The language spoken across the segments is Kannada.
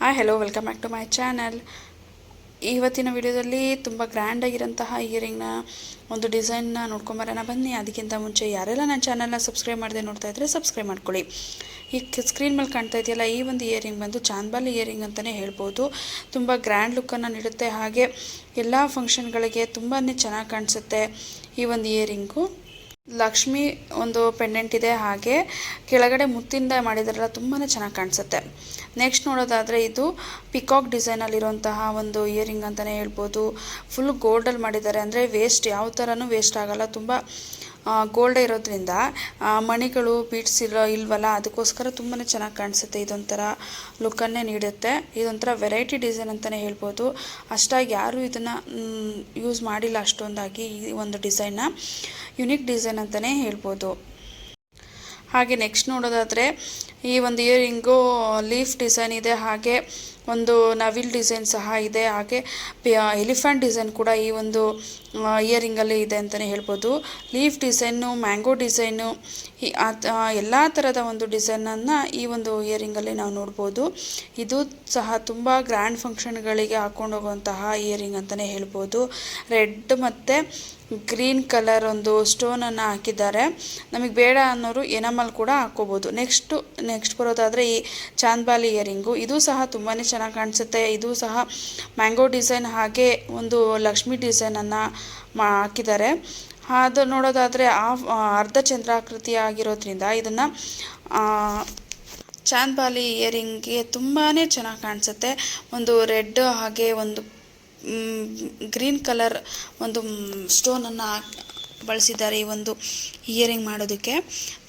Hi hello welcome back to my channel ಇವತ್ತಿನ ವಿಡಿಯೋದಲ್ಲಿ ತುಂಬ ಗ್ರ್ಯಾಂಡಾಗಿರೋಂತಹ ಇಯರಿಂಗ್ನ ಒಂದು ಡಿಸೈನ್ನ ನೋಡ್ಕೊಂಬರೋಣ ಬನ್ನಿ, ಅದಕ್ಕಿಂತ ಮುಂಚೆ ಯಾರೆಲ್ಲ ನನ್ನ ಚಾನಲ್ನ ಸಬ್ಸ್ಕ್ರೈಬ್ ಮಾಡದೆ ನೋಡ್ತಾ ಇದ್ದರೆ ಸಬ್ಸ್ಕ್ರೈಬ್ ಮಾಡ್ಕೊಳ್ಳಿ. ಈ ಸ್ಕ್ರೀನ್ ಮೇಲೆ ಕಾಣ್ತಾ ಇದೆಯಲ್ಲ, ಈ ಒಂದು ಇಯರಿಂಗ್ ಬಂದು ಚಾಂದ್ಬಾಲ್ ಇಯರಿಂಗ್ ಅಂತಲೇ ಹೇಳ್ಬೋದು. ತುಂಬ ಗ್ರ್ಯಾಂಡ್ ಲುಕ್ಕನ್ನು ನೀಡುತ್ತೆ. ಹಾಗೆ ಎಲ್ಲ ಫಂಕ್ಷನ್ಗಳಿಗೆ ತುಂಬಾ ಚೆನ್ನಾಗಿ ಕಾಣಿಸುತ್ತೆ ಈ ಒಂದು ಇಯರಿಂಗು ಲಕ್ಷ್ಮಿ ಒಂದು ಪೆಂಡೆಂಟ್ ಇದೆ ಹಾಗೆ ಕೆಳಗಡೆ ಮುತ್ತಿಂದ ಮಾಡಿದಾರಲ್ಲ ತುಂಬಾ ಚೆನ್ನಾಗಿ ಕಾಣಿಸುತ್ತೆ. ನೆಕ್ಸ್ಟ್ ನೋಡೋದಾದರೆ ಇದು ಪಿಕಾಕ್ ಡಿಸೈನಲ್ಲಿರುವಂತಹ ಒಂದು ಇಯರಿಂಗ್ ಅಂತಲೇ ಹೇಳ್ಬೋದು. ಫುಲ್ ಗೋಲ್ಡಲ್ಲಿ ಮಾಡಿದ್ದಾರೆ. ಅಂದರೆ ವೇಸ್ಟ್ ಯಾವ ಥರನೂ ವೇಸ್ಟ್ ಆಗಲ್ಲ. ತುಂಬ ಗೋಲ್ಡೇ ಇರೋದ್ರಿಂದ ಮಣಿಗಳು ಬೀಟ್ಸ್ ಇರೋ ಇಲ್ವಲ್ಲ, ಅದಕ್ಕೋಸ್ಕರ ತುಂಬಾ ಚೆನ್ನಾಗಿ ಕಾಣಿಸುತ್ತೆ. ಇದೊಂಥರ ಲುಕ್ಕನ್ನೇ ನೀಡುತ್ತೆ. ಇದೊಂಥರ ವೆರೈಟಿ ಡಿಸೈನ್ ಅಂತಲೇ ಹೇಳ್ಬೋದು. ಅಷ್ಟಾಗಿ ಯಾರೂ ಇದನ್ನು ಯೂಸ್ ಮಾಡಿಲ್ಲ ಅಷ್ಟೊಂದಾಗಿ ಈ ಒಂದು ಡಿಸೈನ್ನ ಯುನಿಕ್ ಡಿಸೈನ್ ಅಂತಲೇ ಹೇಳ್ಬೋದು. ಹಾಗೆ ನೆಕ್ಸ್ಟ್ ನೋಡೋದಾದರೆ, ಈ ಒಂದು ಇಯರಿಂಗು ಲೀಫ್ ಡಿಸೈನ್ ಇದೆ. ಹಾಗೆ ಒಂದು ನವಿಲ್ ಡಿಸೈನ್ ಸಹ ಇದೆ. ಹಾಗೆ ಎಲಿಫೆಂಟ್ ಡಿಸೈನ್ ಕೂಡ ಈ ಒಂದು ಇಯರಿಂಗಲ್ಲಿ ಇದೆ ಅಂತಲೇ ಹೇಳ್ಬೋದು. ಲೀಫ್ ಡಿಸೈನು, ಮ್ಯಾಂಗೋ ಡಿಸೈನು, ಈ ಎಲ್ಲ ಥರದ ಒಂದು ಡಿಸೈನನ್ನು ಈ ಒಂದು ಇಯರಿಂಗಲ್ಲಿ ನಾವು ನೋಡ್ಬೋದು. ಇದು ಸಹ ತುಂಬ ಗ್ರ್ಯಾಂಡ್ ಫಂಕ್ಷನ್ಗಳಿಗೆ ಹಾಕೊಂಡು ಹೋಗುವಂತಹ ಇಯರಿಂಗ್ ಅಂತಲೇ ಹೇಳ್ಬೋದು. ರೆಡ್ ಮತ್ತು ಗ್ರೀನ್ ಕಲರ್ ಒಂದು ಸ್ಟೋನನ್ನು ಹಾಕಿದ್ದಾರೆ. ನಮಗೆ ಬೇಡ ಅನ್ನೋರು ಎನಮಲ್ ಕೂಡ ಹಾಕ್ಕೋಬೋದು. ನೆಕ್ಸ್ಟು, ನೆಕ್ಸ್ಟ್ ಬರೋದಾದರೆ ಈ ಚಾಂದ್ಬಾಲಿ ಇಯರಿಂಗು. ಇದು ಸಹ ತುಂಬಾ ಚೆನ್ನಾಗಿ ಕಾಣಿಸುತ್ತೆ. ಇದು ಸಹ ಮ್ಯಾಂಗೋ ಡಿಸೈನ್ ಹಾಗೆ ಒಂದು ಲಕ್ಷ್ಮಿ ಡಿಸೈನನ್ನು ಮಾ ಹಾಕಿದ್ದಾರೆ. ಅದು ನೋಡೋದಾದರೆ ಆ ಅರ್ಧ ಚಂದ್ರಾಕೃತಿ ಆಗಿರೋದ್ರಿಂದ ಇದನ್ನು ಚಾಂದ್ಬಾಲಿ ಇಯರಿಂಗ್ಗೆ ತುಂಬಾ ಚೆನ್ನಾಗಿ ಕಾಣಿಸುತ್ತೆ. ಒಂದು ರೆಡ್ ಹಾಗೆ ಒಂದು ಗ್ರೀನ್ ಕಲರ್ ಒಂದು ಸ್ಟೋನನ್ನು ಬಳಸಿದ್ದಾರೆ ಈ ಒಂದು ಇಯರಿಂಗ್ ಮಾಡೋದಕ್ಕೆ.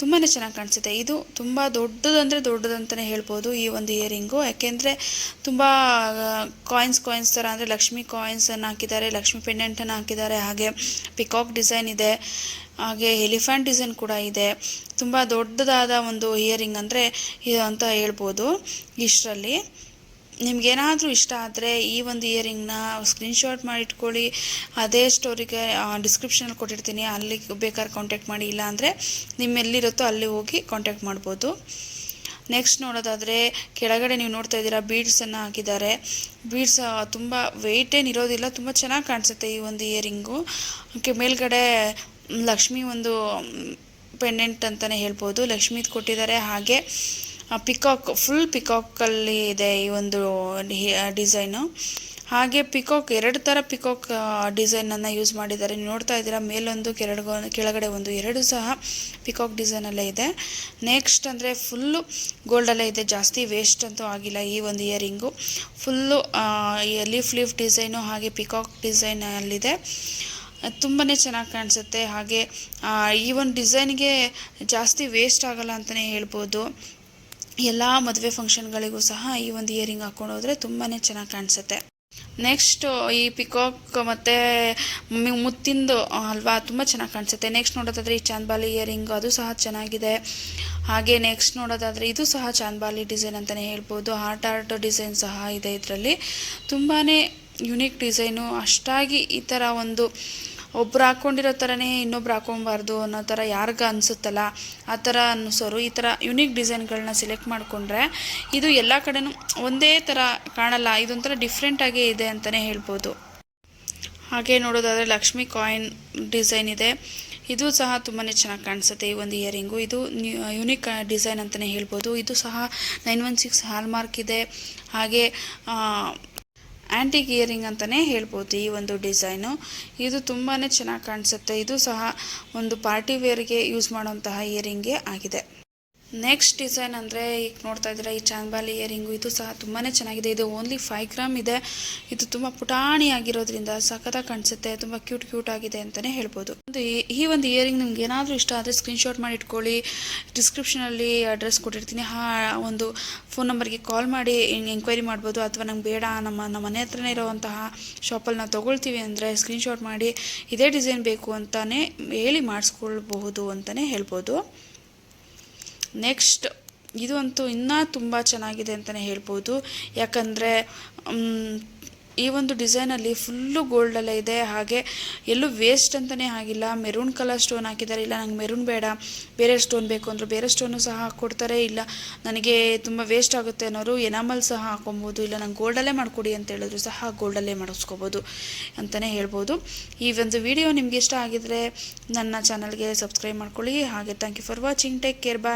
ತುಂಬಾ ಚೆನ್ನಾಗಿ ಕಾಣಿಸುತ್ತೆ. ಇದು ತುಂಬ ದೊಡ್ಡದಂದರೆ ದೊಡ್ಡದಂತಲೇ ಹೇಳ್ಬೋದು ಈ ಒಂದು ಇಯರಿಂಗು ಯಾಕೆಂದರೆ ತುಂಬ ಕಾಯಿನ್ಸ್ ಕಾಯಿನ್ಸ್ ಥರ ಅಂದರೆ ಲಕ್ಷ್ಮಿ ಕಾಯಿನ್ಸನ್ನು ಹಾಕಿದ್ದಾರೆ, ಲಕ್ಷ್ಮಿ ಪೆಂಡೆಂಟನ್ನು ಹಾಕಿದ್ದಾರೆ, ಹಾಗೆ ಪಿಕಾಕ್ ಡಿಸೈನ್ ಇದೆ, ಹಾಗೆ ಎಲಿಫೆಂಟ್ ಡಿಸೈನ್ ಕೂಡ ಇದೆ. ತುಂಬ ದೊಡ್ಡದಾದ ಒಂದು ಇಯರಿಂಗ್ ಅಂದರೆ ಇದು ಅಂತ ಹೇಳ್ಬೋದು ಇಷ್ಟರಲ್ಲಿ. ನಿಮ್ಗೇನಾದರೂ ಇಷ್ಟ ಆದರೆ ಈ ಒಂದು ಇಯರಿಂಗ್ನ ಸ್ಕ್ರೀನ್ಶಾಟ್ ಮಾಡಿ ಇಟ್ಕೊಳ್ಳಿ ಅದೇ ಸ್ಟೋರಿಗೆ ಡಿಸ್ಕ್ರಿಪ್ಷನಲ್ಲಿ ಕೊಟ್ಟಿರ್ತೀನಿ. ಅಲ್ಲಿ ಬೇಕಾದ್ರೆ ಕಾಂಟ್ಯಾಕ್ಟ್ ಮಾಡಿ. ಇಲ್ಲಾಂದರೆ ನಿಮ್ಮ ಎಲ್ಲಿರುತ್ತೋ ಅಲ್ಲಿ ಹೋಗಿ ಕಾಂಟ್ಯಾಕ್ಟ್ ಮಾಡ್ಬೋದು. ನೆಕ್ಸ್ಟ್ ನೋಡೋದಾದರೆ, ಕೆಳಗಡೆ ನೀವು ನೋಡ್ತಾ ಇದ್ದೀರಾ ಬೀಡ್ಸನ್ನು ಹಾಕಿದ್ದಾರೆ. ಬೀಡ್ಸ್ ತುಂಬ ವೆಯ್ಟ್ ಏನು ಇರೋದಿಲ್ಲ, ತುಂಬ ಚೆನ್ನಾಗಿ ಕಾಣಿಸುತ್ತೆ ಈ ಒಂದು ಇಯರಿಂಗು ಓಕೆ, ಮೇಲ್ಗಡೆ ಲಕ್ಷ್ಮಿ ಒಂದು, ಪೆಂಡೆಂಟ್ ಅಂತಲೇ ಹೇಳ್ಬೋದು. ಲಕ್ಷ್ಮೀದು ಕೊಟ್ಟಿದ್ದಾರೆ. ಹಾಗೆ ಪಿಕಾಕ್ ಫುಲ್ ಪಿಕಾಕಲ್ಲಿ ಇದೆ ಈ ಒಂದು ಡಿಸೈನು ಹಾಗೆ ಪಿಕಾಕ್ ಎರಡು ಥರ ಪಿಕಾಕ್ ಡಿಸೈನನ್ನು ಯೂಸ್ ಮಾಡಿದ್ದಾರೆ. ನೋಡ್ತಾ ಇದ್ದೀರಾ, ಮೇಲೊಂದು ಕೆಳಗೊ ಕೆಳಗಡೆ ಒಂದು, ಎರಡು ಸಹ ಪಿಕಾಕ್ ಡಿಸೈನಲ್ಲೇ ಇದೆ. ನೆಕ್ಸ್ಟ್ ಅಂದರೆ ಫುಲ್ಲು ಗೋಲ್ಡಲ್ಲೇ ಇದೆ. ಜಾಸ್ತಿ ವೇಸ್ಟ್ ಅಂತೂ ಆಗಿಲ್ಲ ಈ ಒಂದು earring full leaf leaf design ಹಾಗೆ ಪಿಕಾಕ್ ಡಿಸೈನಲ್ಲಿದೆ ತುಂಬಾ ಚೆನ್ನಾಗಿ ಕಾಣಿಸುತ್ತೆ. ಹಾಗೆ ಈ ಒಂದು ಡಿಸೈನ್ಗೆ ಜಾಸ್ತಿ ವೇಸ್ಟ್ ಆಗಲ್ಲ ಅಂತಲೇ ಹೇಳ್ಬೋದು. ಎಲ್ಲ ಮದುವೆ ಫಂಕ್ಷನ್ಗಳಿಗೂ ಸಹ ಈ ಒಂದು ಇಯರಿಂಗ್ ಹಾಕೊಂಡು ಹೋದರೆ ತುಂಬಾ ಚೆನ್ನಾಗಿ ಕಾಣಿಸುತ್ತೆ. ನೆಕ್ಸ್ಟ್ ಈ ಪಿಕಾಕ್ ಮತ್ತು ಮುತ್ತಿಂದು ಅಲ್ವಾ ತುಂಬ ಚೆನ್ನಾಗಿ ಕಾಣಿಸುತ್ತೆ. ನೆಕ್ಸ್ಟ್ ನೋಡೋದಾದರೆ ಈ ಚಾಂದ್ಬಾಲಿ ಇಯರಿಂಗ್ ಅದು ಸಹ ಚೆನ್ನಾಗಿದೆ. ಹಾಗೆ ನೆಕ್ಸ್ಟ್ ನೋಡೋದಾದರೆ ಇದು ಸಹ ಚಾಂದ್ಬಾಲಿ ಡಿಸೈನ್ ಅಂತಲೇ ಹೇಳ್ಬೋದು. ಆರ್ಟ್ ಆರ್ಟ್ ಡಿಸೈನ್ ಸಹ ಇದೆ ಇದರಲ್ಲಿ. ತುಂಬಾ ಯುನಿಕ್ ಡಿಸೈನು ಅಷ್ಟಾಗಿ ಈ ಥರ ಒಂದು ಒಬ್ರು ಹಾಕ್ಕೊಂಡಿರೋ ಥರನೇ ಇನ್ನೊಬ್ರು ಹಾಕೊಬಾರ್ದು ಅನ್ನೋ ಥರ ಯಾರಿಗ ಅನಿಸುತ್ತಲ್ಲ. ಆ ಥರ ಅನ್ನಿಸೋರು ಈ ಥರ ಯುನೀಕ್ ಡಿಸೈನ್ಗಳನ್ನ ಸೆಲೆಕ್ಟ್ ಮಾಡಿಕೊಂಡ್ರೆ ಇದು ಎಲ್ಲ ಕಡೆನೂ ಒಂದೇ ಥರ ಕಾಣಲ್ಲ. ಇದೊಂಥರ ಡಿಫ್ರೆಂಟಾಗೇ ಇದೆ ಅಂತಲೇ ಹೇಳ್ಬೋದು. ಹಾಗೆ ನೋಡೋದಾದರೆ ಲಕ್ಷ್ಮಿ ಕಾಯಿನ್ ಡಿಸೈನ್ ಇದೆ. ಇದು ಸಹ ತುಂಬಾ ಚೆನ್ನಾಗಿ ಕಾಣಿಸುತ್ತೆ ಈ ಒಂದು ಇಯರಿಂಗು ಇದು ಯುನಿಕ್ ಡಿಸೈನ್ ಅಂತಲೇ ಹೇಳ್ಬೋದು. ಇದು ಸಹ ನೈನ್ ಒನ್ ಸಿಕ್ಸ್ ಹಾಲ್ಮಾರ್ಕ್ ಇದೆ. ಹಾಗೆ ಆ್ಯಂಟಿಕ್ ಗಿಯರಿಂಗ್ ಅಂತಲೇ ಹೇಳ್ಬೋದು ಈ ಒಂದು ಡಿಸೈನು. ಇದು ತುಂಬಾ ಚೆನ್ನಾಗಿ ಕಾಣಿಸುತ್ತೆ. ಇದು ಸಹ ಒಂದು ಪಾರ್ಟಿ ವೇರ್ಗೆ ಯೂಸ್ ಮಾಡುವಂತಹ ಇಯರಿಂಗೇ ಆಗಿದೆ. ನೆಕ್ಸ್ಟ್ ಡಿಸೈನ್ ಅಂದರೆ ಈಗ ನೋಡ್ತಾ ಇದ್ದೀರಾ, ಈ ಚಾಂದ್ಬಾಲಿ ಇಯರಿಂಗು ಇದು ಸಹ ತುಂಬಾ ಚೆನ್ನಾಗಿದೆ. ಇದು ಓನ್ಲಿ ಫೈವ್ ಗ್ರಾಮ್ ಇದೆ. ಇದು ತುಂಬ ಪುಟಾಣಿ ಆಗಿರೋದ್ರಿಂದ ಸಖತ್ತಾಗಿ ಕಾಣಿಸುತ್ತೆ. ತುಂಬ ಕ್ಯೂಟ್ ಕ್ಯೂಟ್ ಆಗಿದೆ ಅಂತಲೇ ಹೇಳ್ಬೋದು. ಒಂದು ಈ- ಒಂದು ಇಯರಿಂಗ್ ನಿಮ್ಗೆ ಏನಾದರೂ ಇಷ್ಟ ಆದರೆ ಸ್ಕ್ರೀನ್ಶಾಟ್ ಮಾಡಿ ಇಟ್ಕೊಳ್ಳಿ. ಡಿಸ್ಕ್ರಿಪ್ಷನಲ್ಲಿ ಅಡ್ರೆಸ್ ಕೊಟ್ಟಿರ್ತೀನಿ. ಹಾ, ಒಂದು ಫೋನ್ ನಂಬರ್ಗೆ ಕಾಲ್ ಮಾಡಿ ಎಂಕ್ವೈರಿ ಮಾಡ್ಬೋದು. ಅಥವಾ ನಂಗೆ ಬೇಡ, ನಮ್ಮ ನಮ್ಮ ಮನೆ ಹತ್ರನೇ ಇರೋವಂತಹ ಶಾಪಲ್ಲಿ ನಾವು ತೊಗೊಳ್ತೀವಿ ಅಂದರೆ ಸ್ಕ್ರೀನ್ಶಾಟ್ ಮಾಡಿ, ಇದೇ ಡಿಸೈನ್ ಬೇಕು ಅಂತಲೇ ಹೇಳಿ ಮಾಡಿಸ್ಕೊಳ್ಬಹುದು ಅಂತಲೇ ಹೇಳ್ಬೋದು. ನೆಕ್ಸ್ಟ್ ಇದು ಅಂತೂ ಇನ್ನೂ ತುಂಬ ಚೆನ್ನಾಗಿದೆ ಅಂತಲೇ ಹೇಳ್ಬೋದು. ಯಾಕಂದರೆ ಈ ಒಂದು ಡಿಸೈನಲ್ಲಿ ಫುಲ್ಲು ಗೋಲ್ಡಲ್ಲೇ ಇದೆ. ಹಾಗೆ ಎಲ್ಲೂ ವೇಸ್ಟ್ ಅಂತಲೇ ಆಗಿಲ್ಲ. ಮೆರೂನ್ ಕಲರ್ ಸ್ಟೋನ್ ಹಾಕಿದ್ದಾರೆ ಇಲ್ಲ, ನಂಗೆ ಮೆರೂನ್ ಬೇಡ. ಬೇರೆ ಸ್ಟೋನ್ ಬೇಕು ಅಂದರು ಬೇರೆ ಸ್ಟೋನು ಸಹ ಹಾಕ್ಕೊಡ್ತಾರೆ ಇಲ್ಲ, ನನಗೆ ತುಂಬ ವೇಸ್ಟ್ ಆಗುತ್ತೆ ಅನ್ನೋರು ಎನಾಮಲ್ ಸಹ ಹಾಕೊಬೋದು. ಇಲ್ಲ, ನಂಗೆ ಗೋಲ್ಡಲ್ಲೇ ಮಾಡಿಕೊಡಿ ಅಂತ ಹೇಳಿದ್ರು ಸಹ ಗೋಲ್ಡಲ್ಲೇ ಮಾಡಿಸ್ಕೋಬೋದು ಅಂತಲೇ ಹೇಳ್ಬೋದು. ಈ ಒಂದು ವಿಡಿಯೋ ನಿಮ್ಗೆ ಇಷ್ಟ ಆಗಿದ್ರೆ ನನ್ನ ಚಾನಲ್ಗೆ ಸಬ್ಸ್ಕ್ರೈಬ್ ಮಾಡ್ಕೊಳ್ಳಿ. ಹಾಗೆ thank you for watching take care bye